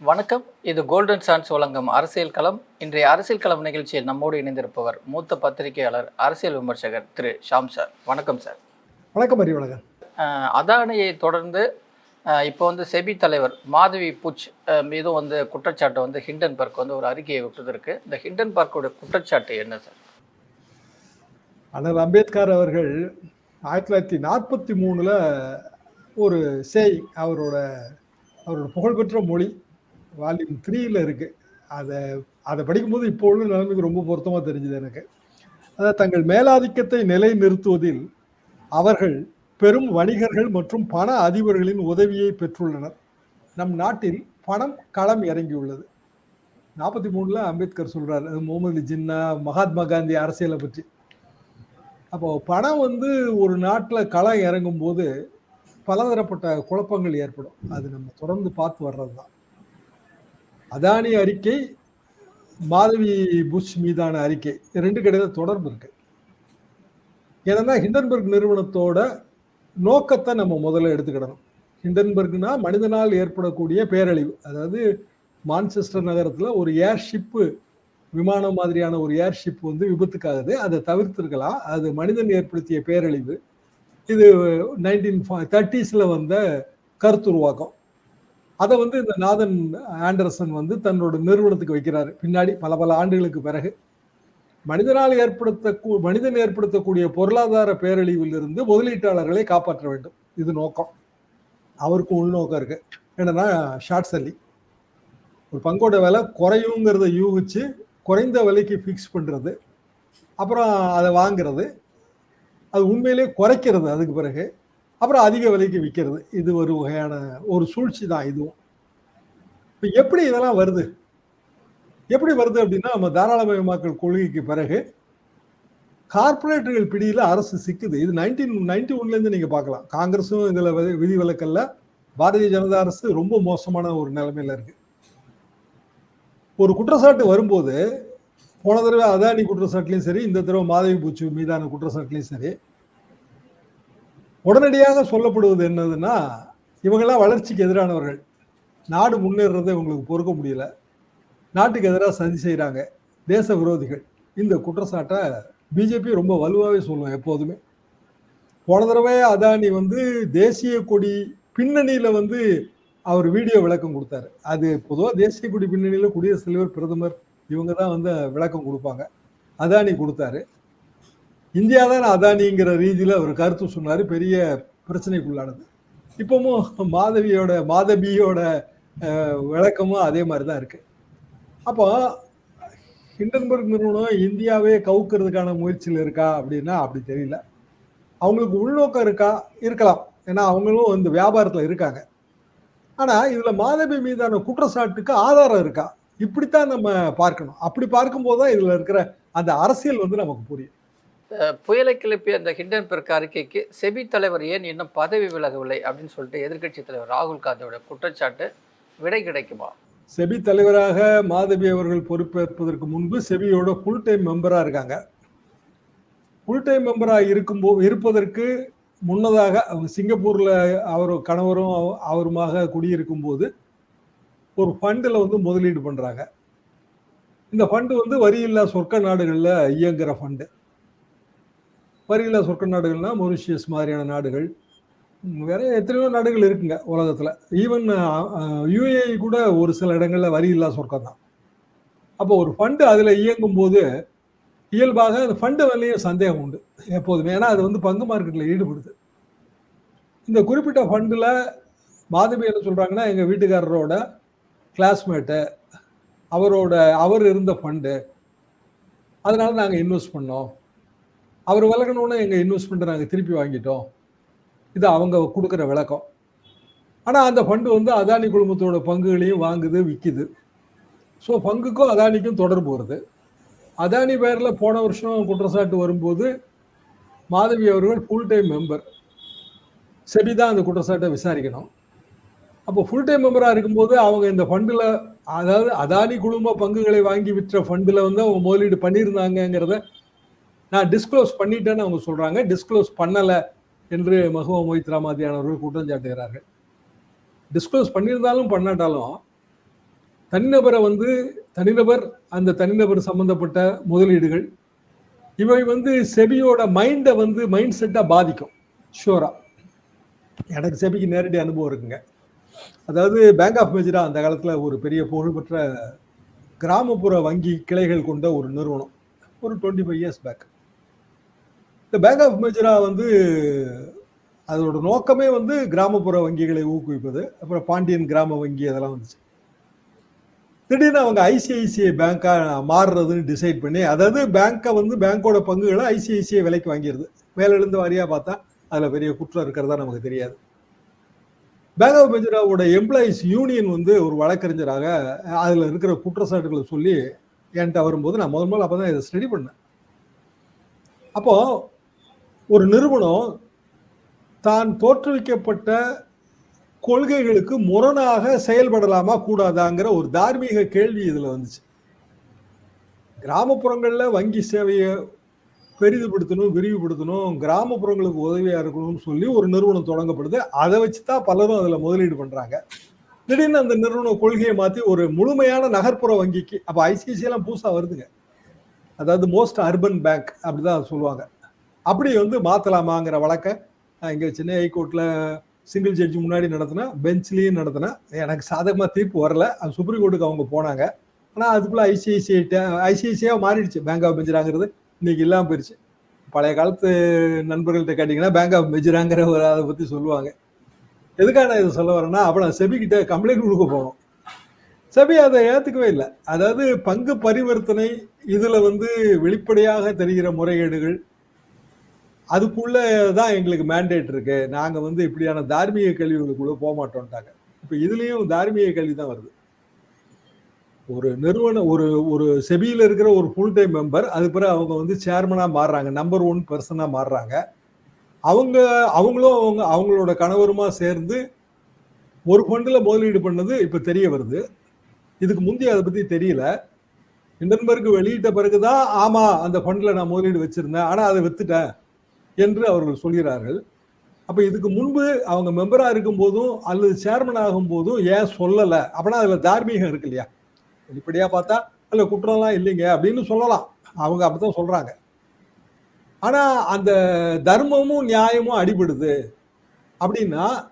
வணக்கம். இது golden chance வழங்கும் அரசியல் களம். இன்றைய அரசியல் களம் நிகழ்ச்சியில் நம்மோடு இணைந்திருப்பவர் மூத்த பத்திரிகையாளர் அரசியல் விமர்சகர் திரு ஷாம் சார். வணக்கம் சார். வணக்கம் அறிவழகன். அதானியை தொடர்ந்து இப்போ வந்து செபி தலைவர் மாதவி புச் மீதும் வந்து குற்றச்சாட்டு வந்து ஹிண்டன்பர்க் வந்து ஒரு அறிக்கையை விட்டதற்கு இந்த ஹிண்டன்பர்க்கோட குற்றச்சாட்டு என்ன சார்? அண்ணல் அம்பேத்கர் அவர்கள் ஆயிரத்தி தொள்ளாயிரத்தி நாற்பத்தி மூணுல ஒரு சேய் அவரோட அவரோட புகழ்பெற்ற மொழி வால்யூம் த்ரீல இருக்கு. அதை அதை படிக்கும்போது இப்போ உள்ள நிலைமைக்கு ரொம்ப பொருத்தமாக தெரிஞ்சுது எனக்கு. அதாவது தங்கள் மேலாதிக்கத்தை நிலைநிறுத்துவதில் அவர்கள் பெரும் வணிகர்கள் மற்றும் பண அதிபர்களின் உதவியை பெற்றுள்ளனர். நம் நாட்டில் பணம் களம் இறங்கியுள்ளது. நாற்பத்தி மூணில் அம்பேத்கர் சொல்கிறார் அது முகமது ஜின்னா மகாத்மா காந்தி அரசியலை பற்றி. அப்போ பணம் வந்து ஒரு நாட்டில் களம் இறங்கும் போது பலதரப்பட்ட குழப்பங்கள் ஏற்படும். அது நம்ம தொடர்ந்து பார்த்து வர்றது தான் அதானி அறிக்கை மாதவி புஷ் மீதான அறிக்கை. ரெண்டு கிடையாது தொடர்பு இருக்கு. ஏன்னா ஹிண்டன்பர்க் நிறுவனத்தோட நோக்கத்தை நம்ம முதல்ல எடுத்துக்கிடணும். ஹிண்டன்பர்க்னா மனிதனால் ஏற்படக்கூடிய பேரழிவு. அதாவது மான்செஸ்டர் நகரத்தில் ஒரு ஏர்ஷிப்பு விமானம் மாதிரியான ஒரு ஏர்ஷிப் வந்து விபத்துக்காகுது. அதை தவிர்த்திருக்கலாம். அது மனிதன் ஏற்படுத்திய பேரழிவு. இது நைன்டீன் தேர்ட்டிஸில் வந்த கருத்துருவாக்கம் அதை வந்து இந்த நாதன் ஆண்டர்சன் வந்து தன்னோட நிறுவனத்துக்கு வைக்கிறாரு. பின்னாடி பல பல ஆண்டுகளுக்கு பிறகு மனிதனால் ஏற்படுத்த மனிதன் ஏற்படுத்தக்கூடிய பொருளாதார பேரழிவிலிருந்து முதலீட்டாளர்களை காப்பாற்ற வேண்டும். இது நோக்கம். அவருக்கு உள்நோக்கம் இருக்கு. என்னன்னா ஷார்ட் செல்லிங் ஒரு பங்கோட விலை குறையுங்கிறத யூகிச்சு குறைந்த விலைக்கு ஃபிக்ஸ் பண்ணுறது அப்புறம் அதை வாங்குறது. அது உண்மையிலே குறைக்கிறது. அதுக்கு பிறகு அப்புறம் அதிக விலைக்கு விற்கிறது இது ஒரு வகையான ஒரு சூழ்ச்சி தான் இதுவும். இப்போ எப்படி இதெல்லாம் வருது? எப்படி வருது அப்படின்னா நம்ம தாராளமயமாக்கல் கொள்கைக்கு பிறகு கார்பரேட்டுகள் பிடியில் அரசு சிக்குது. இது நைன்டீன் நைன்டி ஒன்லேருந்து நீங்கள் பார்க்கலாம். காங்கிரஸும் இதில் விதி விலக்கல்ல பாரதிய ஜனதா அரசு ரொம்ப மோசமான ஒரு நிலைமையில் இருக்குது ஒரு குற்றச்சாட்டு வரும்போது போன தடவை அதானி குற்றச்சாட்டுலையும் சரி இந்த தடவை மாதவி பூச்சி மீதான குற்றச்சாட்டுலையும் சரி உடனடியாக சொல்லப்படுவது என்னதுன்னா இவங்கெல்லாம் வளர்ச்சிக்கு எதிரானவர்கள். நாடு முன்னேறதை இவங்களுக்கு பொறுக்க முடியல. நாட்டுக்கு எதிராக சதி செய்கிறாங்க தேச விரோதிகள். இந்த குற்றச்சாட்டை பிஜேபி ரொம்ப வலுவாகவே சொல்லுவோம் எப்போதுமே. போன தடவை அதானி வந்து தேசிய கொடி பின்னணியில் வந்து அவர் வீடியோ விளக்கம் கொடுத்தாரு. அது பொதுவாக தேசிய கொடி பின்னணியில் குடியரசுத் தலைவர் பிரதமர் இவங்க தான் வந்து விளக்கம் கொடுப்பாங்க. அதானி கொடுத்தாரு. இந்தியா தான் அதானிங்கிற ரீதியில் அவர் கருத்து சொன்னார் பெரிய பிரச்சனைக்குள்ளானது. இப்பவும் மாதவியோட மாதவியோட விளக்கமும் அதே மாதிரி தான் இருக்குது அப்போ ஹிண்டன்பர்க் நிறுவனம் இந்தியாவே கவுக்கிறதுக்கான முயற்சியில் இருக்கா அப்படின்னா அப்படி தெரியல. அவங்களுக்கு உள்நோக்கம் இருக்கா? இருக்கலாம். ஏன்னா அவங்களும் இந்த வியாபாரத்தில் இருக்காங்க. ஆனால் இதில் மாதவி மீதான குற்றச்சாட்டுக்கு ஆதாரம் இருக்கா? இப்படித்தான் நம்ம பார்க்கணும். அப்படி பார்க்கும்போது தான் இதில் இருக்கிற அந்த அரசியல் வந்து நமக்கு புரியும். புயலை கிளப்பிய அந்த ஹிண்டன்பர்க் அறிக்கைக்கு செபி தலைவர் ஏன் இன்னும் பதவி விலகவில்லை அப்படின்னு சொல்லிட்டு எதிர்க்கட்சி தலைவர் ராகுல் காந்தியோட குற்றச்சாட்டு விடை கிடைக்குமா? செபி தலைவராக மாதவி அவர்கள் பொறுப்பேற்பதற்கு முன்பு செபியோட ஃபுல் டைம் மெம்பராக இருக்காங்க. ஃபுல் டைம் மெம்பராக இருக்கும்போ இருப்பதற்கு முன்னதாக அவங்க சிங்கப்பூரில் அவர் கணவரும் அவருமாக குடியிருக்கும் போது ஒரு ஃபண்டில் வந்து முதலீடு பண்ணுறாங்க இந்த ஃபண்டு வந்து வரியில்லா சொர்க்க நாடுகளில் இயங்குகிற ஃபண்டு வருகிற சொர்க்க நாடுகள்னா மொரிஷியஸ் மாதிரியான நாடுகள். வேற எத்தனையோ நாடுகள் இருக்குங்க உலகத்தில். ஈவன் யூஏ கூட ஒரு சில இடங்களில் வரி இல்லா சொர்க்கம் தான். அப்போ ஒரு ஃபண்டு அதில் இயங்கும் போது இயல்பாக அந்த ஃபண்டு மேலேயும் சந்தேகம் உண்டு எப்போதுமே. ஏன்னா அது வந்து பங்கு மார்க்கெட்டில் ஈடுபடுது. இந்த குறிப்பிட்ட ஃபண்டில் மாதவி என்ன சொல்கிறாங்கன்னா எங்கள் வீட்டுக்காரரோட கிளாஸ்மேட்டு அவரோட அவர் இருந்த ஃபண்டு அதனால நாங்கள் இன்வெஸ்ட் பண்ணோம். அவர் விலகணுன்னு எங்கள் இன்வெஸ்ட்மெண்ட்டை நாங்கள் திருப்பி வாங்கிட்டோம். இது அவங்க கொடுக்குற விளக்கம். ஆனால் அந்த ஃபண்டு வந்து அதானி குழுமத்தோட பங்குகளையும் வாங்குது விற்கிது ஸோ பங்குக்கும் அதானிக்கும் தொடர்பு வருது. அதானி பேரில் போன வருஷம் குற்றச்சாட்டு வரும்போது மாதவி அவர்கள் ஃபுல் டைம் மெம்பர் செபி தான் அந்த குற்றச்சாட்டை விசாரிக்கணும். அப்போ ஃபுல் டைம் மெம்பராக இருக்கும்போது அவங்க இந்த ஃபண்டில் அதாவது அதானி குழும பங்குகளை வாங்கி விற்ற ஃபண்டில் வந்து அவங்க முதலீடு பண்ணியிருந்தாங்கங்கிறத நான் டிஸ்க்ளோஸ் பண்ணிட்டேன்னு அவங்க சொல்கிறாங்க டிஸ்க்ளோஸ் பண்ணலை என்று மகுவா மொஹித் ராமாதியானவர்கள் குற்றம் சாட்டுகிறார்கள். டிஸ்க்ளோஸ் பண்ணியிருந்தாலும் பண்ணாட்டாலும் தனிநபரை வந்து தனிநபர் அந்த தனிநபர் சம்பந்தப்பட்ட முதலீடுகள் இவை வந்து செபியோட மைண்டை வந்து மைண்ட் செட்டாக பாதிக்கும் ஷூரா எனக்கு செபிக்கு நேரடி அனுபவம் இருக்குங்க. அதாவது பேங்க் ஆஃப் மெஜரா அந்த காலத்தில் ஒரு பெரிய புகழ்பெற்ற கிராமப்புற வங்கி கிளைகள் கொண்ட ஒரு நிறுவனம். ஒரு டுவெண்ட்டி ஃபைவ் இயர்ஸ் பேக் இந்த பேங்க் ஆஃப் மெஜரா வந்து அதோட நோக்கமே வந்து கிராமப்புற வங்கிகளை ஊக்குவிப்பது அப்புறம் பாண்டியன் கிராம வங்கி அதெல்லாம் வந்துச்சு. திடீர்னு அவங்க ஐசிஐசிஐ பேங்காக மாறுறதுன்னு டிசைட் பண்ணி அதாவது பேங்க்கை வந்து பேங்க்கோட பங்குகளை ஐசிஐசிஐ விலைக்கு வாங்கிடுது. மேலெழுந்து வாரியாக பார்த்தா அதில் பெரிய குற்றம் இருக்கிறதா நமக்கு தெரியாது. பேங்க் ஆஃப் மெஜராவோட எம்ப்ளாயிஸ் யூனியன் வந்து ஒரு வழக்கறிஞராக அதில் இருக்கிற குற்றச்சாட்டுகளை சொல்லி என்கிட்ட வரும்போது நான் முதல் முதல்ல அப்பதான் இதை ஸ்டடி பண்ணேன். அப்போது ஒரு நிறுவனம் தான் தோற்றுவிக்கப்பட்ட கொள்கைகளுக்கு முரணாக செயல்படலாமா கூடாதாங்கிற ஒரு தார்மீக கேள்வி இதில் வந்துச்சு. கிராமப்புறங்களில் வங்கி சேவையை பெரிதுபடுத்தணும் விரிவுபடுத்தணும் கிராமப்புறங்களுக்கு உதவியாக இருக்கணும்னு சொல்லி ஒரு நிறுவனம் தொடங்கப்படுது. அதை வச்சு தான் பலரும் அதில் முதலீடு பண்ணுறாங்க திடீர்னு அந்த நிறுவன கொள்கையை மாற்றி ஒரு முழுமையான நகர்ப்புற வங்கிக்கு அப்போ ஐசிஐசி புதுசாக வருதுங்க. அதாவது மோஸ்ட் அர்பன் பேங்க் அப்படி தான் சொல்லுவாங்க. அப்படி வந்து மாத்தலாமாங்கிற வழக்க நான் இங்க சென்னை ஹைகோர்ட்ல சிங்கிள் ஜட்ஜி முன்னாடி நடத்தினா பெஞ்ச்லேயும் நடத்தினா. எனக்கு சாதகமாக தீர்ப்பு வரல. அது சுப்ரீம் கோர்ட்டுக்கு அவங்க போனாங்க. ஆனால் அதுக்குள்ளே ஐசிஐசிஐ ஐசிஐசிஐயாக மாறிடுச்சு. பேங்க் ஆஃப் மெஜராங்கிறது இன்னைக்கு இல்லாம போயிடுச்சு பழைய காலத்து நண்பர்கள்ட்ட கேட்டிங்கன்னா பேங்க் ஆஃப் மெஜராங்கிற ஒரு அதை பற்றி சொல்லுவாங்க. எதுக்காக நான் இதை சொல்ல வரேன்னா அப்போ நான் செபிக்கிட்ட கம்ப்ளைண்ட் கொடுக்க போனோம். செபி அதை ஏற்றுக்கவே இல்லை. அதாவது பங்கு பரிவர்த்தனை இதில் வந்து வெளிப்படையாக தெரிகிற முறைகேடுகள் அதுக்குள்ள தான் எங்களுக்கு மேண்டேட் இருக்கு. நாங்க வந்து இப்படியான தார்மீக கல்விகளுக்குள்ள போக மாட்டோம்ட்டாங்க. இப்ப இதுலயும் தார்மீக கல்வி தான் வருது. ஒரு நிறுவன ஒரு ஒரு செபியில இருக்கிற ஒரு ஃபுல் டைம் மெம்பர் அது பிறகு அவங்க வந்து சேர்மனா மாறுறாங்க. நம்பர் ஒன் பர்சனா மாறுறாங்க. அவங்க அவங்களும் அவங்க அவங்களோட கணவருமா சேர்ந்து ஒரு ஃபண்டில் முதலீடு பண்ணது இப்போ தெரிய வருது. இதுக்கு முந்தைய அதை பற்றி தெரியல. இண்டன்பர்க் வெளியிட்ட பிறகு தான் ஆமாம் அந்த ஃபண்டில் நான் முதலீடு வச்சுருந்தேன். ஆனால் அதை விற்றுட்டேன் என்று அவர்கள் சொல்கிறார்கள். அப்ப இதுக்கு முன்பு அவங்க மெம்பராக இருக்கும் போதும் அல்லது சேர்மன் ஆகும் போதும் ஏன் சொல்லலை? அப்படின்னா அதுல தார்மீகம் இருக்கு இல்லையா? வெளிப்படையா பார்த்தா அதுல குற்றம்லாம் இல்லைங்க. அப்படின்னு சொல்லலாம். அவங்க அப்படித்தான் சொல்றாங்க. ஆனா அந்த தர்மமும் நியாயமும் அடிபடுது. அப்படின்னா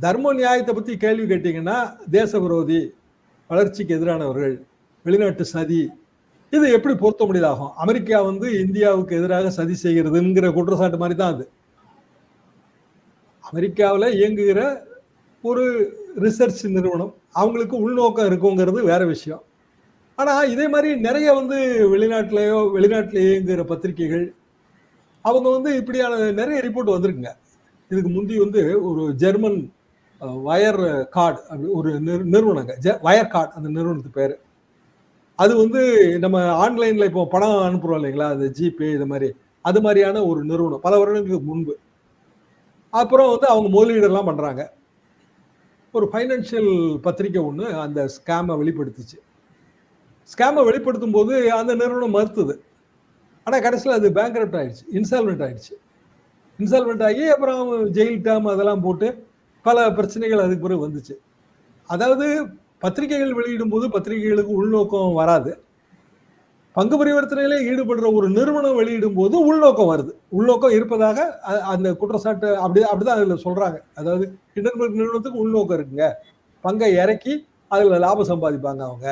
தர்ம நியாயத்தை பத்தி கேள்வி கேட்டீங்கன்னா தேச விரோதி வளர்ச்சிக்கு எதிரானவர்கள் வெளிநாட்டு சதி இது எப்படி பொருத்த முடியதாகும்? அமெரிக்கா வந்து இந்தியாவுக்கு எதிராக சதி செய்கிறதுங்கிற குற்றச்சாட்டு மாதிரி தான் அது. அமெரிக்காவில் இயங்குகிற ஒரு ரிசர்ச் நிறுவனம் அவங்களுக்கு உள்நோக்கம் இருக்குங்கிறது வேற விஷயம். ஆனால் இதே மாதிரி நிறைய வந்து வெளிநாட்டிலேயோ வெளிநாட்டில் இயங்குகிற பத்திரிகைகள் அவங்க வந்து இப்படியான நிறைய ரிப்போர்ட் வந்திருக்குங்க. இதுக்கு முந்தி வந்து ஒரு ஜெர்மன் வயர் கார்டு அப்படி ஒரு நிறுவனங்க வயர் கார்டு அந்த நிறுவனத்து பேர். அது வந்து நம்ம ஆன்லைன்ல இப்போ பணம் அனுப்புறோம் இல்லைங்களா? அது ஜிபே இது மாதிரி. அது மாதிரியான ஒரு நிறுவனம். பல வருடங்களுக்கு முன்பு. அப்புறம் வந்து அவங்க முதலீடெல்லாம் பண்றாங்க. ஒரு ஃபைனான்சியல் பத்திரிக்கை ஒன்று அந்த ஸ்கேமை வெளிப்படுத்துச்சு. ஸ்கேமை வெளிப்படுத்தும் போது அந்த நிறுவனம் மறுத்துது. ஆனால் கடைசியில் அது பேங்க் ஆயிடுச்சு. இன்சால்வெண்ட் ஆயிடுச்சு. இன்சால்வெண்ட் ஆகி அப்புறம் ஜெயில் டேம் அதெல்லாம் போட்டு பல பிரச்சனைகள் அதுக்கு பிறகு வந்துச்சு. அதாவது பத்திரிகைகள் வெளியிடும் போது பத்திரிகைகளுக்கு உள்நோக்கம் வராது. பங்கு பரிவர்த்தனையிலே ஈடுபடுற ஒரு நிறுவனம் வெளியிடும் போது உள்நோக்கம் வருது. உள்நோக்கம் இருப்பதாக அந்த குற்றச்சாட்டு அப்படி அப்படிதான் அதுல சொல்றாங்க. அதாவது ஹிண்டன்பர்க் நிறுவனத்துக்கு உள்நோக்கம் இருக்குங்க. பங்கை இறக்கி அதுல லாபம் சம்பாதிப்பாங்க அவங்க.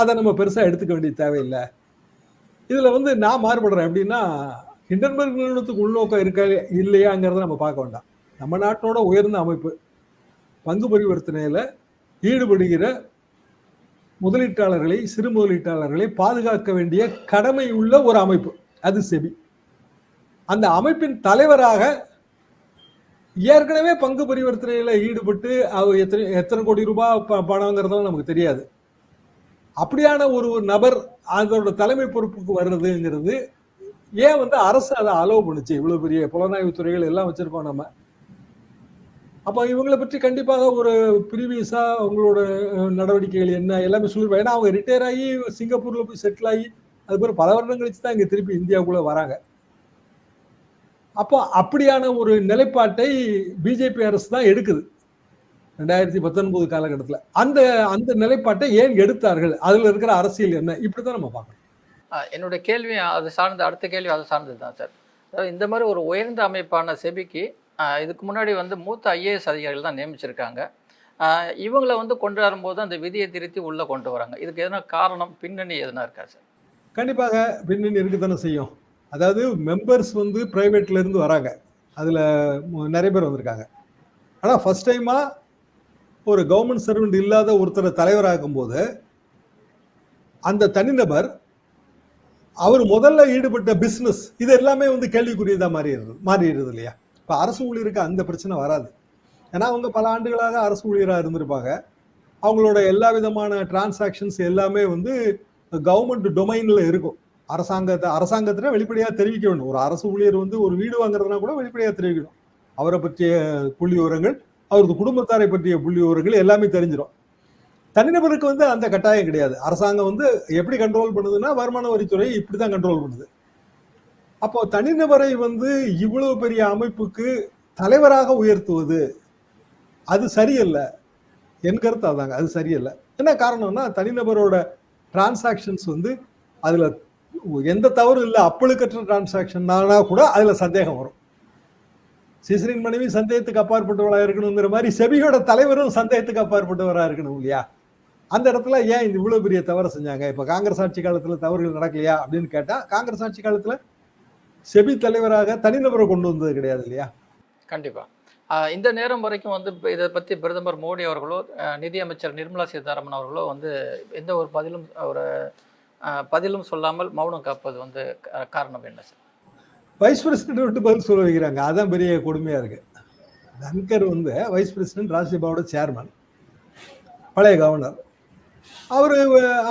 அதை நம்ம பெருசா எடுத்துக்க வேண்டிய தேவையில்லை. இதுல வந்து நான் மாறுபடுறேன். எப்படின்னா ஹிண்டன்பர்க் நிறுவனத்துக்கு உள்நோக்கம் இருக்க இல்லையாங்கிறத நம்ம பார்க்க வேண்டாம். நம்ம நாட்டோட உயர்ந்த அமைப்பு. பங்கு பரிவர்த்தனையில ஈடுபடுகிற முதலீட்டாளர்களை சிறு முதலீட்டாளர்களை பாதுகாக்க வேண்டிய கடமை உள்ள ஒரு அமைப்பு. அது செபி. அந்த அமைப்பின் தலைவராக ஏற்கனவே பங்கு பரிவர்த்தனையில் ஈடுபட்டு அவர் எத்தனை எத்தனை கோடி ரூபாய் பணங்கிறதும் நமக்கு தெரியாது. அப்படியான ஒரு நபர் அதோட தலைமை பொறுப்புக்கு வர்றதுங்கிறது ஏன் வந்து அரசு அதை அலோவ் பண்ணுச்சு? இவ்வளோ பெரிய புலனாய்வு துறைகள் எல்லாம் வச்சுருக்கோம் நம்ம. அப்போ இவங்களை பற்றி கண்டிப்பாக ஒரு ப்ரீவியஸா அவங்களோட நடவடிக்கைகள் என்ன? எல்லாமே சொல்லிருப்பாங்க ஏன்னா அவங்க ரிட்டையர் ஆகி சிங்கப்பூர்ல போய் செட்டில் ஆகி அதுக்கப்புறம் பல வருடம் கழிச்சு தான் இங்கே திருப்பி இந்தியாவுக்குள்ள வராங்க. அப்போ அப்படியான ஒரு நிலைப்பாட்டை பிஜேபி அரசு தான் எடுக்குது. ரெண்டாயிரத்தி பத்தொன்பது காலகட்டத்தில். அந்த அந்த நிலைப்பாட்டை ஏன் எடுத்தார்கள்? அதில் இருக்கிற அரசியல் என்ன? இப்படிதான் நம்ம பார்க்கணும். என்னுடைய கேள்வி அது சார்ந்த அடுத்த கேள்வி அது சார்ந்தது தான் சார். அதாவது இந்த மாதிரி ஒரு உயர்ந்த அமைப்பான செபிக்கு இதுக்கு முன்னாடி வந்து மூத்த ஐஏஎஸ் அதிகாரிகள் தான் நியமிச்சிருக்காங்க. இவங்களை வந்து கொண்டு வரும்போது அந்த விதியை திருத்தி உள்ளே கொண்டு வராங்க. இதுக்கு எதனா காரணம் பின்னணி எதனா இருக்கா சார்? கண்டிப்பாக பின்னணி இருக்குதானே செய்யும். அதாவது மெம்பர்ஸ் வந்து ப்ரைவேட்லேருந்து வராங்க. அதில் நிறைய பேர் வந்திருக்காங்க. ஆனால் ஃபஸ்ட் டைமாக ஒரு கவர்மெண்ட் சர்வெண்ட் இல்லாத ஒருத்தரை தலைவராகும்போது அந்த தனிநபர் அவர் முதல்ல ஈடுபட்ட பிஸ்னஸ் இது எல்லாமே வந்து கேள்விக்குரியதாக மாறிடுது மாறிடுது இல்லையா? இப்போ அரசு ஊழியருக்கு அந்த பிரச்சனை வராது. ஏன்னா அவங்க பல ஆண்டுகளாக அரசு ஊழியராக இருந்திருப்பாங்க. அவங்களோட எல்லா விதமான டிரான்சாக்ஷன்ஸ் எல்லாமே வந்து கவர்மெண்ட் டொமைனில் இருக்கும். அரசாங்கத்தை அரசாங்கத்தில் வெளிப்படையாக தெரிவிக்க வேண்டும். ஒரு அரசு ஊழியர் வந்து ஒரு வீடு வாங்குறதுனா கூட வெளிப்படையாக தெரிவிக்கணும். அவரை பற்றிய புள்ளி விவரங்கள் அவரது குடும்பத்தாரை பற்றிய புள்ளி விவரங்கள் எல்லாமே தெரிஞ்சிடும் தனிநபருக்கு வந்து அந்த கட்டாயம் கிடையாது. அரசாங்கம் வந்து எப்படி கண்ட்ரோல் பண்ணுதுன்னா வருமான வரித்துறை இப்படி தான் கண்ட்ரோல் பண்ணுது. அப்போ தனிநபரை வந்து இவ்வளவு பெரிய அமைப்புக்கு தலைவராக உயர்த்துவது அது சரியில்லை. என் கருத்து அதாங்க அது சரியில்லை. என்ன காரணம்னா தனிநபரோட டிரான்சாக்ஷன்ஸ் வந்து அதுல எந்த தவறும் இல்லை. அப்பழுக்கற்ற டிரான்சாக்ஷன்னானா கூட அதுல சந்தேகம் வரும். சிசரின் மனைவி சந்தேகத்துக்கு அப்பாற்பட்டவளா இருக்கணுங்கிற மாதிரி செபியோட தலைவரும் சந்தேகத்துக்கு அப்பாற்பட்டவராக இருக்கணும் இல்லையா? அந்த இடத்துல ஏன் இது இவ்வளோ பெரிய தவறை செஞ்சாங்க? இப்போ காங்கிரஸ் ஆட்சி காலத்தில் தவறுகள் நடக்கலையா அப்படின்னு கேட்டால் காங்கிரஸ் ஆட்சி காலத்தில் செபி தலைவராக தனிநபரை கொண்டு வந்தது கிடையாது இல்லையா? கண்டிப்பா. இந்த நேரம் வரைக்கும் வந்து இதை பற்றி பிரதமர் மோடி அவர்களோ நிதியமைச்சர் நிர்மலா சீதாராமன் அவர்களோ வந்து எந்த ஒரு பதிலும் ஒரு பதிலும் சொல்லாமல் மௌனம் காப்பது வந்து காரணம் என்ன சார்? வைஸ் பிரசிடென்ட் விட்டு பதில் சொல்ல வைக்கிறாங்க. அதான் பெரிய கொடுமையா இருக்கு. தன்கர் வந்து வைஸ் பிரசிடென்ட் ராஜ்யசபாவோட சேர்மன் பழைய கவர்னர் அவரு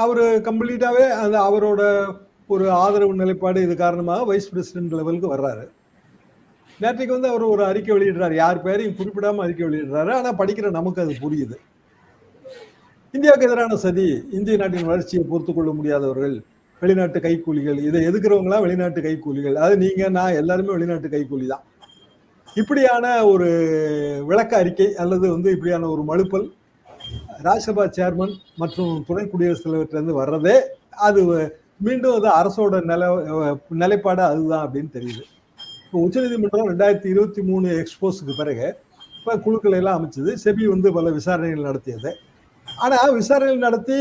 அவரு கம்ப்ளீட்டாவே அந்த அவரோட ஒரு ஆதரவு நிலைப்பாடு இது காரணமாக வைஸ் பிரசிடென்ட் லெவலுக்கு வர்றாரு. நேற்றைக்கு வந்து அவர் ஒரு அறிக்கை வெளியிடுறாரு. யார் பேரையும் குறிப்பிடாம அறிக்கை வெளியிடுறாரு. ஆனால் படிக்கிற நமக்கு அது புரியுது. இந்தியாவுக்கு எதிரான சதி இந்திய நாட்டின் வளர்ச்சியை பொறுத்து கொள்ள முடியாதவர்கள் வெளிநாட்டு கைக்கூலிகள் இதை எதுக்குறவங்களாம் வெளிநாட்டு கைக்கூலிகள். அது நீங்க நான் எல்லாருமே வெளிநாட்டு கைக்கூலி தான். இப்படியான ஒரு விளக்க அறிக்கை அல்லது வந்து இப்படியான ஒரு மழுப்பல் ராஜ்யசபா சேர்மன் மற்றும் துணை குடியரசுத் தலைவர்கிட்ட வர்றதே அது மீண்டும் அது அரசோட நில நிலைப்பாடு அதுதான் அப்படின்னு தெரியுது. இப்போ உச்சநீதிமன்றம் ரெண்டாயிரத்தி இருபத்தி மூணு எக்ஸ்போஸுக்கு பிறகு இப்போ குழுக்களை எல்லாம் அமைச்சது. செபி வந்து பல விசாரணைகள் நடத்தியது. ஆனால் விசாரணைகள் நடத்தி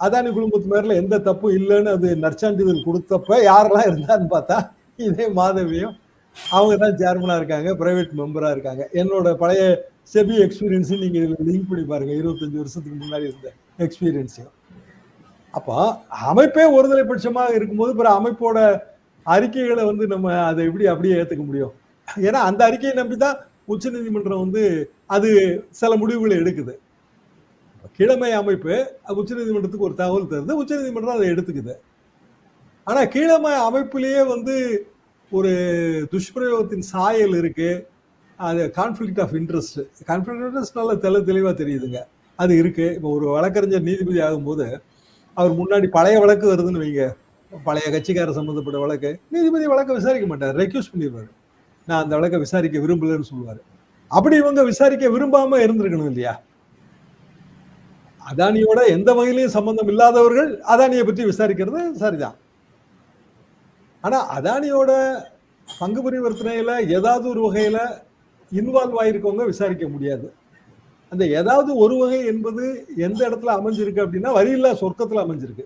அதானி குடும்பத்து மேல எந்த தப்பும் இல்லைன்னு அது நற்சான்றிதழ் கொடுத்தப்ப யாரெல்லாம் இருந்தான்னு பார்த்தா இதே மாதவியும் அவங்க தான் சேர்மனாக இருக்காங்க பிரைவேட் மெம்பராக இருக்காங்க. என்னோட பழைய செபி எக்ஸ்பீரியன்ஸையும் நீங்கள் இதில் லிங்க் பண்ணி பாருங்கள் இருபத்தஞ்சி வருஷத்துக்கு முன்னாடி இருந்த எக்ஸ்பீரியன்ஸையும் அப்போ அமைப்பே ஒருதலை பட்சமாக இருக்கும்போது பிற அமைப்போட அறிக்கைகளை வந்து நம்ம அதை எப்படி அப்படியே ஏற்றுக்க முடியும்? ஏன்னா அந்த அறிக்கையை நம்பி தான் உச்சநீதிமன்றம் வந்து அது சில முடிவுகளை எடுக்குது. கிழமை அமைப்பு உச்சநீதிமன்றத்துக்கு ஒரு தகவல் தருது. உச்சநீதிமன்றம் அதை எடுத்துக்குது. ஆனால் கீழமை அமைப்பிலேயே வந்து ஒரு துஷ்பிரயோகத்தின் சாயல் இருக்கு. அது conflict of interest conflict interest நல்லா தெளி தெளிவாக தெரியுதுங்க. அது இருக்கு. இப்போ ஒரு வழக்கறிஞர் நீதிபதி ஆகும்போது அவர் முன்னாடி பழைய வழக்கு வருதுன்னு வைங்க. பழைய கட்சிக்காரர் சம்மந்தப்பட்ட வழக்கு. நீதிபதி வழக்கை விசாரிக்க மாட்டார். ரெக்யூஸ் பண்ணிடுவார். நான் அந்த வழக்கை விசாரிக்க விரும்பலன்னு சொல்லுவாரு. அப்படி இவங்க விசாரிக்க விரும்பாம இருந்திருக்கணும் இல்லையா? அதானியோட எந்த வகையிலையும் சம்பந்தம் இல்லாதவர்கள் அதானியை பற்றி விசாரிக்கிறது சரிதான். ஆனா அதானியோட பங்கு பரிவர்த்தனையில ஏதாவது ஒரு வகையில இன்வால்வ் ஆயிருக்கவங்க விசாரிக்க முடியாது. அந்த ஏதாவது ஒரு வகை என்பது எந்த இடத்துல அமைஞ்சிருக்கு அப்படின்னா வரியில்லா சொர்க்கத்துல அமைஞ்சிருக்கு.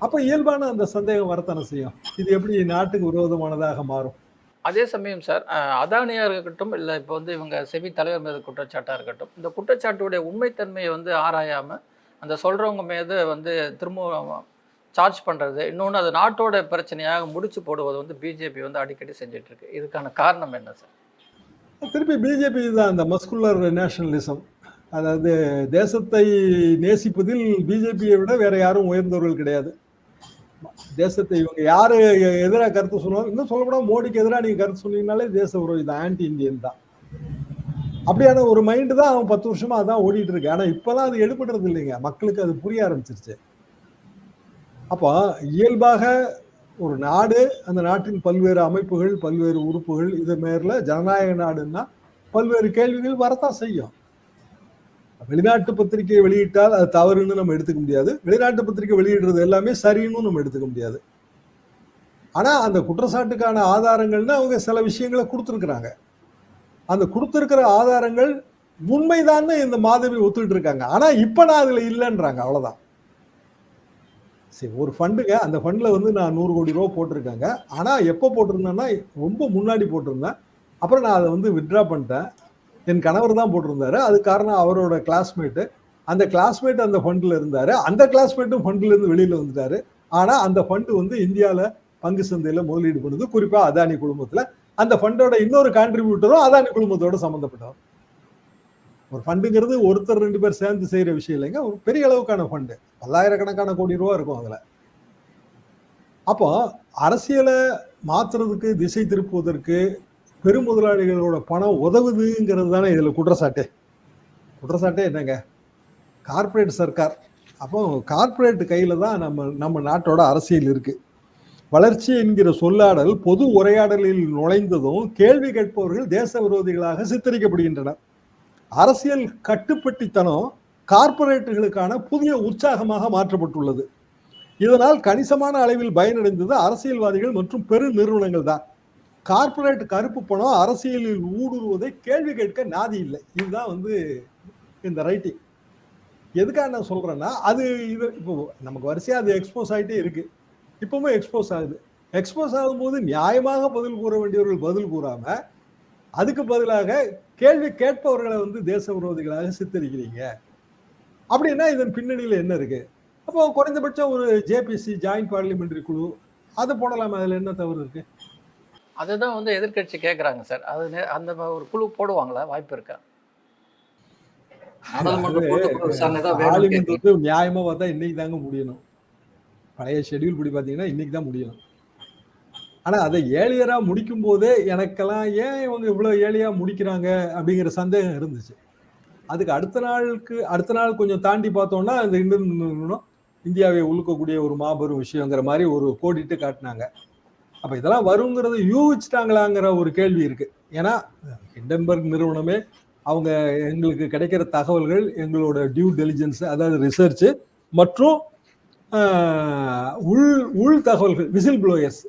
அப்ப இயல்பான அந்த சந்தேகம் வரத்தானே செய்யும். இது எப்படி நாட்டுக்கு விரோதமானதாக மாறும்? அதே சமயம் சார் அதானியாக இருக்கட்டும் இல்லை இப்போ வந்து இவங்க செவி தலைவர் மீது குற்றச்சாட்டாக இருக்கட்டும் இந்த குற்றச்சாட்டுடைய உண்மைத்தன்மையை வந்து ஆராயாமல் அந்த சொல்கிறவங்க மீது வந்து திரும்ப சார்ஜ் பண்ணுறது இன்னொன்று அது நாட்டோட பிரச்சனையாக முடிச்சு போடுவது வந்து பிஜேபி வந்து அடிக்கடி செஞ்சிட்ருக்கு இதுக்கான காரணம் என்ன சார்? திருப்பி பிஜேபி தான் அந்த மஸ்குலர் நேஷனலிசம் அதாவது தேசத்தை நேசிப்பதில் பிஜேபியை விட வேற யாரும் உயர்ந்தவர்கள் கிடையாது. தேசத்தை இவங்க யாரு எதிராக கருத்து சொன்னாலும் இன்னும் சொல்லப்போனா மோடிக்கு எதிராக நீங்க கருத்து சொன்னீங்கனாலே தேச உறவு தான் ஆன்டி இந்தியன் தான். அப்படியான ஒரு மைண்டு தான் அவன் பத்து வருஷமா அதான் ஓடிட்டு இருக்கு. ஆனா இப்பெல்லாம் அது எடுபடுறது இல்லைங்க. மக்களுக்கு அது புரிய ஆரம்பிச்சிருச்சு. அப்போ இயல்பாக ஒரு நாடு அந்த நாட்டின் பல்வேறு அமைப்புகள் பல்வேறு உறுப்புகள் இது மேரில் ஜனநாயக நாடுன்னா பல்வேறு கேள்விகள் வரத்தான் செய்யும். வெளிநாட்டு பத்திரிகை வெளியிட்டால் அது தவறுன்னு நம்ம எடுத்துக்க முடியாது. வெளிநாட்டு பத்திரிகை வெளியிடுறது எல்லாமே சரின்னு நம்ம எடுத்துக்க முடியாது. ஆனால் அந்த குற்றச்சாட்டுக்கான ஆதாரங்கள்னு அவங்க சில விஷயங்களை கொடுத்துருக்குறாங்க. அந்த கொடுத்துருக்கிற ஆதாரங்கள் உண்மைதான்னு இந்த மாதவி ஒத்துக்கிட்டு இருக்காங்க. ஆனால் இப்போ நான் அதில் இல்லைன்றாங்க அவ்வளோதான் சரி ஒரு ஃபண்டுங்க. அந்த ஃபண்டில் வந்து நான் நூறு கோடி ரூபா போட்டிருக்காங்க. ஆனால் எப்போ போட்டிருந்தேன்னா ரொம்ப முன்னாடி போட்டிருந்தேன். அப்புறம் நான் அதை வந்து வித்ட்ரா பண்ணிட்டேன். என் கணவர் தான் போட்டிருந்தாரு. அது காரணம் அவரோட கிளாஸ்மேட்டு அந்த கிளாஸ்மேட் அந்த ஃபண்டில் இருந்தார். அந்த கிளாஸ்மேட்டும் ஃபண்ட்லேருந்து வெளியில் வந்துட்டாரு. ஆனால் அந்த ஃபண்டு வந்து இந்தியாவில் பங்கு சந்தையில் முதலீடு பண்ணுது. குறிப்பாக அதானி குழுமத்தில். அந்த ஃபண்டோட இன்னொரு கான்ட்ரிபியூட்டரும் அதானி குழுமத்தோட சம்மந்தப்பட்டவர் ஒரு ஃபண்டுங்கிறது ஒருத்தர் ரெண்டு பேர் சேர்ந்து செய்கிற விஷயம் இல்லைங்க. ஒரு பெரிய அளவுக்கான ஃபண்டு பல்லாயிரக்கணக்கான கோடி ரூபா இருக்கும் அதில். அப்போ அரசியலை மாற்றுறதுக்கு திசை திருப்புவதற்கு பெருமுதலாளிகளோட பணம் உதவுதுங்கிறது தானே இதில் குற்றச்சாட்டு. குற்றச்சாட்டே என்னங்க? கார்ப்பரேட் சர்க்கார். அப்போ கார்ப்பரேட் கையில் தான் நம்ம நம்ம நாட்டோட அரசியல் இருக்குது வளர்ச்சி என்கிற சொல்லாடல் பொது உரையாடலில் நுழைந்ததும் கேள்வி கேட்பவர்கள் தேச விரோதிகளாக சித்தரிக்கப்படுகின்றனர். அரசியல் கட்டுப்பட்டித்தனம் கார்ப்பரேட்டுகளுக்கான புதிய உற்சாகமாக மாற்றப்பட்டுள்ளது. இதனால் கணிசமான அளவில் பயனடைந்தது அரசியல்வாதிகள் மற்றும் பெரு நிறுவனங்கள் தான். கார்ப்பரேட் கருப்பு பணம் அரசியலில் ஊடுருவதை கேள்வி கேட்க நாதி இல்லை. இதுதான் வந்து இந்த ரைட்டிங் எதுக்காக நான் சொல்கிறேன்னா அது இது இப்போ நமக்கு வரிசையாக அது எக்ஸ்போஸ் ஆகிட்டே இருக்குது இப்பவுமே எக்ஸ்போஸ் ஆகுது. எக்ஸ்போஸ் ஆகும்போது நியாயமாக பதில் கூற வேண்டியவர்கள் பதில் கூறாமல் அதுக்கு பதிலாக கேள்வி கேட்பவர்களை வந்து தேச விரோதிகளாக சித்தரிக்கிறீங்க. அப்படின்னா இதன் பின்னணியில் என்ன இருக்கு? அப்போ குறைந்தபட்சம் ஒரு ஜேபிசி ஜாயிண்ட் பார்லிமெண்டரி குழு அதை போடலாமா அதில் என்ன தவறு இருக்கு? அதுதான் வந்து எதிர்க்கட்சி கேட்குறாங்க சார். அது அந்த ஒரு குழு போடுவாங்களா? வாய்ப்பு இருக்கா? பார்லிமெண்ட். வந்து நியாயமா பார்த்தா இன்னைக்கு தாங்க முடியணும். பழைய ஷெட்யூல் படி பார்த்தீங்கன்னா இன்னைக்கு தான் முடியணும். ஆனா அதை ஏழியரா முடிக்கும் போதே எனக்கெல்லாம் ஏன் இவங்க இவ்வளவு ஏழியா முடிக்கிறாங்க அப்படிங்கிற சந்தேகம் இருந்துச்சு. அதுக்கு அடுத்த நாளுக்கு அடுத்த நாள் கொஞ்சம் தாண்டி பார்த்தோம்னா அந்த இன்னும் இந்தியாவை உழுக்கக்கூடிய ஒரு மாபெரும் விஷயங்கிற மாதிரி ஒரு கோடிட்டு காட்டினாங்க. அப்ப இதெல்லாம் வருங்கிறது யூகிச்சிட்டாங்களாங்கிற ஒரு கேள்வி இருக்கு. ஏன்னா ஹிண்டன்பர்க் நிறுவனமே அவங்க எங்களுக்கு கிடைக்கிற தகவல்கள் எங்களோட டியூ டெலிஜென்ஸ் அதாவது ரிசர்ச் மற்றும் உள் உள் தகவல்கள் விசில் ப்ளோயர்ஸ்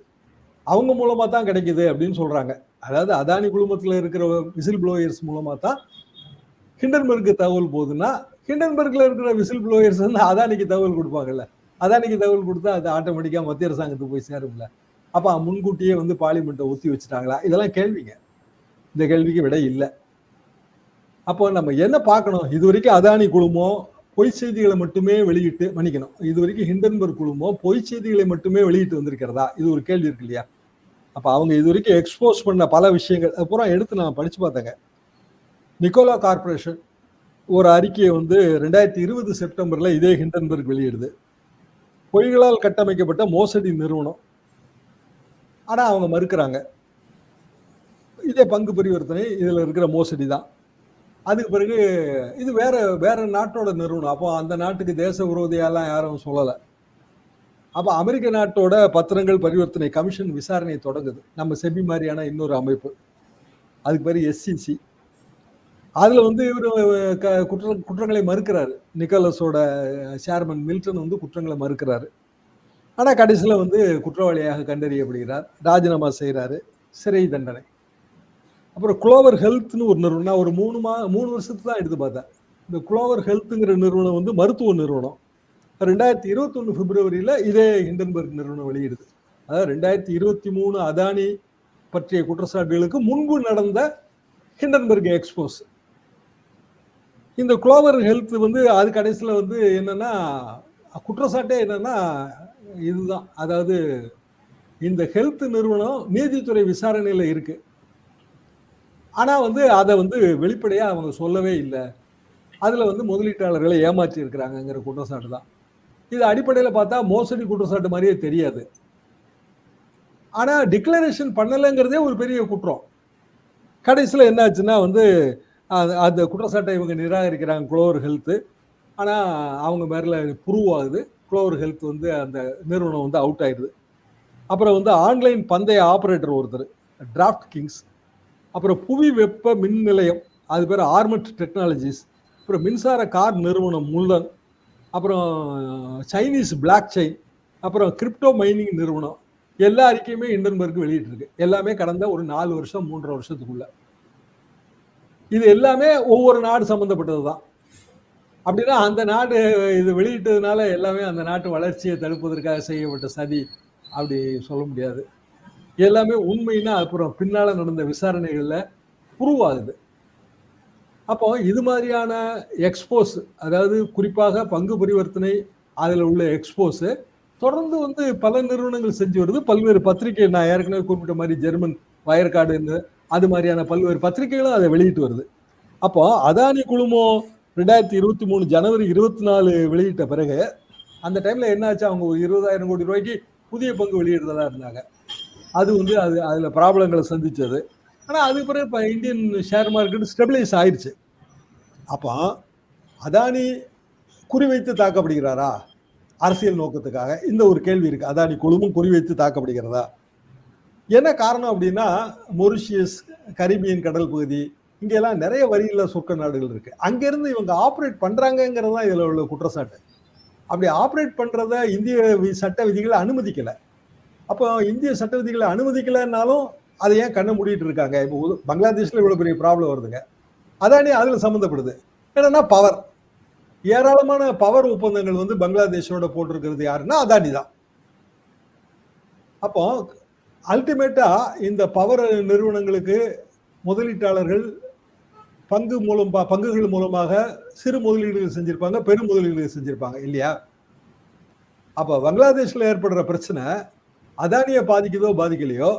அவங்க மூலமா தான் கிடைக்குது அப்படின்னு சொல்றாங்க. அதாவது அதானி குழுமத்தில் இருக்கிற விசில் ப்ளோயர்ஸ் மூலமா தான் ஹிண்டன்பர்க்கு தகவல் போகுதுன்னா ஹிண்டன்பர்க்ல இருக்கிற விசில் ப்ளோயர்ஸ் வந்து அதானிக்கு தகவல் கொடுப்பாங்கல்ல. அதானிக்கு தகவல் கொடுத்தா அது ஆட்டோமேட்டிக்கா மத்திய அரசாங்கத்துக்கு போய் சேரும்ல. அப்ப முன்கூட்டியே வந்து பார்லிமெண்ட்டை ஒத்தி வச்சுட்டாங்களா? இதெல்லாம் கேள்விங்க. இந்த கேள்விக்கு விட இல்லை. அப்போ நம்ம என்ன பார்க்கணும்? இது வரைக்கும் அதானி குழுமம் பொய் செய்திகளை மட்டுமே வெளியிட்டு மன்னிக்கணும். இது வரைக்கும் ஹிண்டன்பர்க் குழுமம் பொய் செய்திகளை மட்டுமே வெளியிட்டு வந்திருக்கிறதா? இது ஒரு கேள்வி இருக்கு இல்லையா? அப்போ அவங்க இது வரைக்கும் எக்ஸ்போஸ் பண்ண பல விஷயங்கள். அப்புறம் எடுத்து நான் படித்து பார்த்தேங்க. நிக்கோலா கார்ப்பரேஷன் ஒரு அறிக்கையை வந்து ரெண்டாயிரத்தி இருபது செப்டம்பரில் இதே ஹிண்டன்பர்க் வெளியிடுது. பொய்களால் கட்டமைக்கப்பட்ட மோசடி நிறுவனம். ஆனால் அவங்க மறுக்கிறாங்க. இதே பங்கு பரிவர்த்தனை இதில் இருக்கிற மோசடி தான். அதுக்கு பிறகு இது வேற வேற நாட்டோட நிறுவனம். அப்போ அந்த நாட்டுக்கு தேச விரோதியாலாம் யாரும் சொல்லலை. அப்போ அமெரிக்க நாட்டோட பத்திரங்கள் பரிவர்த்தனை கமிஷன் விசாரணை தொடங்குது. நம்ம செபி மாதிரியான இன்னொரு அமைப்பு. அதுக்கு பேர் எஸ்சிசி அதில் வந்து இவர் குற்ற குற்றங்களை மறுக்கிறாரு. நிக்கலஸோட சேர்மன் மில்டன் வந்து குற்றங்களை மறுக்கிறாரு. ஆனால் கடைசியில் வந்து குற்றவாளியாக கண்டறியப்படுகிறார். ராஜினாமா செய்கிறாரு சிறை தண்டனை. அப்புறம் குளோவர் ஹெல்த்னு ஒரு நிறுவனம். நான் ஒரு மூணு மா மூணு வருஷத்துக்கு தான் எடுத்து பார்த்தேன். இந்த குளோவர் ஹெல்த்துங்கிற நிறுவனம் வந்து மருத்துவ நிறுவனம். ரெண்டாயிரத்தி இருபத்தொன்று பிப்ரவரியில் இதே ஹிண்டன்பர்க் நிறுவனம் வெளியிடுது. அதாவது ரெண்டாயிரத்தி இருபத்தி மூணு அதானி பற்றிய குற்றச்சாட்டுகளுக்கு முன்பு நடந்த ஹிண்டன்பர்க் எக்ஸ்போஸ். இந்த குளோவர் ஹெல்த் வந்து அது கடைசியில் வந்து என்னன்னா குற்றச்சாட்டே என்னன்னா இதுதான். அதாவது இந்த ஹெல்த் நிறுவனம் நீதித்துறை விசாரணையில் இருக்கு. ஆனால் வந்து அதை வந்து வெளிப்படையாக அவங்க சொல்லவே இல்லை. அதில் வந்து முதலீட்டாளர்களை ஏமாற்றி இருக்கிறாங்கங்கிற குற்றச்சாட்டு தான். இது அடிப்படையில் பார்த்தா மோசடி குற்றச்சாட்டு மாதிரியே தெரியாது. ஆனால் டிக்ளரேஷன் பண்ணலைங்கிறதே ஒரு பெரிய குற்றம். கடைசியில் என்ன ஆச்சுன்னா வந்து அது- அந்த குற்றச்சாட்டை இவங்க நிராகரிக்கிறாங்க குளோவர் ஹெல்த்து ஆனால் அவங்க மேல ப்ரூவ் ஆகுது. குளோவர் ஹெல்த் வந்து அந்த நிறுவனம் வந்து அவுட் ஆயிடுது. அப்புறம் வந்து ஆன்லைன் பந்தய ஆப்ரேட்டர் ஒருத்தர் டிராஃப்ட் கிங்ஸ் அப்புறம் புவி வெப்ப மின் நிலையம் அது பேர் ஆர்மெட் டெக்னாலஜிஸ் அப்புறம் மின்சார கார் நிறுவனம் முல்லன் அப்புறம் சைனீஸ் பிளாக் செயின் அப்புறம் கிரிப்டோ மைனிங் நிறுவனம் எல்லா அறிக்கையுமே இண்டன்பர்க் வெளியிட்டிருக்கு. எல்லாமே கடந்த ஒரு நாலு வருஷம் மூன்றரை வருஷத்துக்குள்ள. இது எல்லாமே ஒவ்வொரு நாடு சம்மந்தப்பட்டது தான் அப்படின்னா அந்த நாடு இது வெளியிட்டதுனால எல்லாமே அந்த நாட்டு வளர்ச்சியை தடுப்பதற்காக செய்யப்பட்ட சதி அப்படி சொல்ல முடியாது. எல்லாமே உண்மைன்னா அப்புறம் பின்னால் நடந்த விசாரணைகளில் ப்ரூவ் ஆகுது அப்போ இது மாதிரியான எக்ஸ்போஸ் அதாவது குறிப்பாக பங்கு பரிவர்த்தனை அதில் உள்ள எக்ஸ்போஸ் தொடர்ந்து வந்து பல நிறுவனங்கள் செஞ்சு வருது. பல்வேறு பத்திரிகை நான் ஏற்கனவே குறிப்பிட்ட மாதிரி ஜெர்மன் வயர்கார்டு அது மாதிரியான பல்வேறு பத்திரிகைகளும் அதை வெளியிட்டு வருது. அப்போ அதானி குழுமம் ரெண்டாயிரத்தி இருபத்தி மூணு ஜனவரி இருபத்தி நாலு வெளியிட்ட பிறகு அந்த டைம்ல என்னாச்சு? அவங்க ஒரு இருபதாயிரம் கோடி ரூபாய்க்கு புதிய பங்கு வெளியிடுறதா இருந்தாங்க. அது வந்து அது அதில் ப்ராப்ளங்களை சந்திச்சது. ஆனால் அதுக்கு பிறகு இப்போ இந்தியன் ஷேர் மார்க்கெட் ஸ்டெபிலைஸ் ஆயிடுச்சு அப்போ அதானி குறிவைத்து தாக்கப்படுகிறாரா? அரசியல் நோக்கத்துக்காக இந்த ஒரு கேள்வி இருக்குது அதானி குழுமம் குறிவைத்து தாக்கப்படுகிறதா? என்ன காரணம் அப்படின்னா மொரிஷியஸ் கரிபியன் கடல் பகுதி இங்கெல்லாம் நிறைய வரியில்லா சொர்க்க நாடுகள் இருக்குது அங்கேருந்து இவங்க ஆப்ரேட் பண்ணுறாங்கங்கிறது தான் இதில் உள்ள குற்றச்சாட்டு. அப்படி ஆப்ரேட் பண்ணுறத இந்திய சட்ட விதிகளை அனுமதிக்கலை. அப்போ இந்திய சட்ட விதிகளை அனுமதிக்கலைன்னாலும் அதை ஏன் கண்ணை மூடிட்டு இருக்காங்க? இப்போ பங்களாதேஷில் பங்களாதேஷ்ல பெரிய ப்ராப்ளம் வருதுங்க. அதானே அதில் சம்மந்தப்படுது. என்னன்னா பவர் ஏராளமான பவர் ஒப்பந்தங்கள் வந்து பங்களாதேஷோட போட்டிருக்கிறது யாருன்னா அதானி தான். அப்போ அல்டிமேட்டா இந்த பவர் நிறுவனங்களுக்கு முதலீட்டாளர்கள் பங்கு மூலம் ப- பங்குகள் மூலமாக சிறு முதலீடுகள் செஞ்சிருப்பாங்க பெரும் முதலீடுகள் செஞ்சிருப்பாங்க இல்லையா? அப்போ பங்களாதேஷ்ல ஏற்படுற பிரச்சனை அதானியை பாதிக்குதோ பாதிக்கலையோ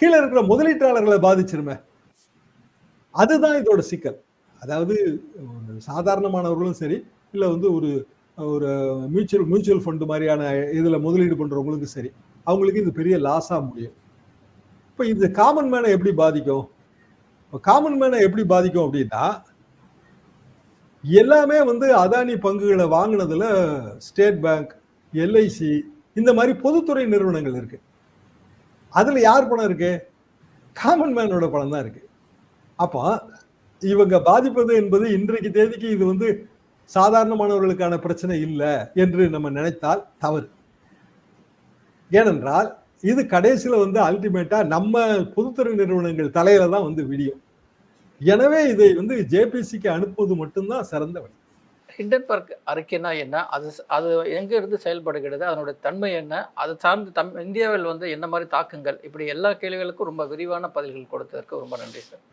கீழே இருக்கிற முதலீட்டாளர்களை பாதிச்சிருமே. அதுதான் இதோட சிக்கல். அதாவது சாதாரணமானவர்களும் சரி இல்லை வந்து ஒரு ஒரு மியூச்சுவல் மியூச்சுவல் ஃபண்டு மாதிரியான இதில் முதலீடு பண்ணுறவங்களுக்கும் சரி அவங்களுக்கு இது பெரிய லாஸாக முடியும். இப்போ இது காமன் மேனை எப்படி பாதிக்கும்? காமன் மேனை எப்படி பாதிக்கும் அப்படின்னா எல்லாமே வந்து அதானி பங்குகளை வாங்கினதுல ஸ்டேட் பேங்க் எல்ஐசி இந்த மாதிரி பொதுத்துறை நிறுவனங்கள் இருக்குது அதில் யார் பணம் இருக்கு? காமன் மேனோட பணம் தான் இருக்கு. அப்போ இவங்க பாதிப்பது என்பது இன்றைக்கு தேதிக்கு இது வந்து சாதாரணமானவர்களுக்கான பிரச்சனை இல்லை என்று நம்ம நினைத்தால் தவறு. ஏனென்றால் இது கடைசியில் வந்து அல்டிமேட்டா நம்ம பொதுத்துறை நிறுவனங்கள் தலையில தான் வந்து விடியும். எனவே இதை வந்து ஜேபிசிக்கு அனுப்புவது மட்டும்தான் சிறந்த வழி. ஹிண்டன்பர்க் அறிக்கைனா என்ன? அது அது எங்கேருந்து செயல்படுகிறது? அதனுடைய தன்மை என்ன? அது சார்ந்து தம் இந்தியாவில் வந்து என்ன மாதிரி தாக்கங்கள்? இப்படி எல்லா கேள்விகளுக்கும் ரொம்ப விரிவான பதில்கள் கொடுத்ததற்கு ரொம்ப நன்றி சார்.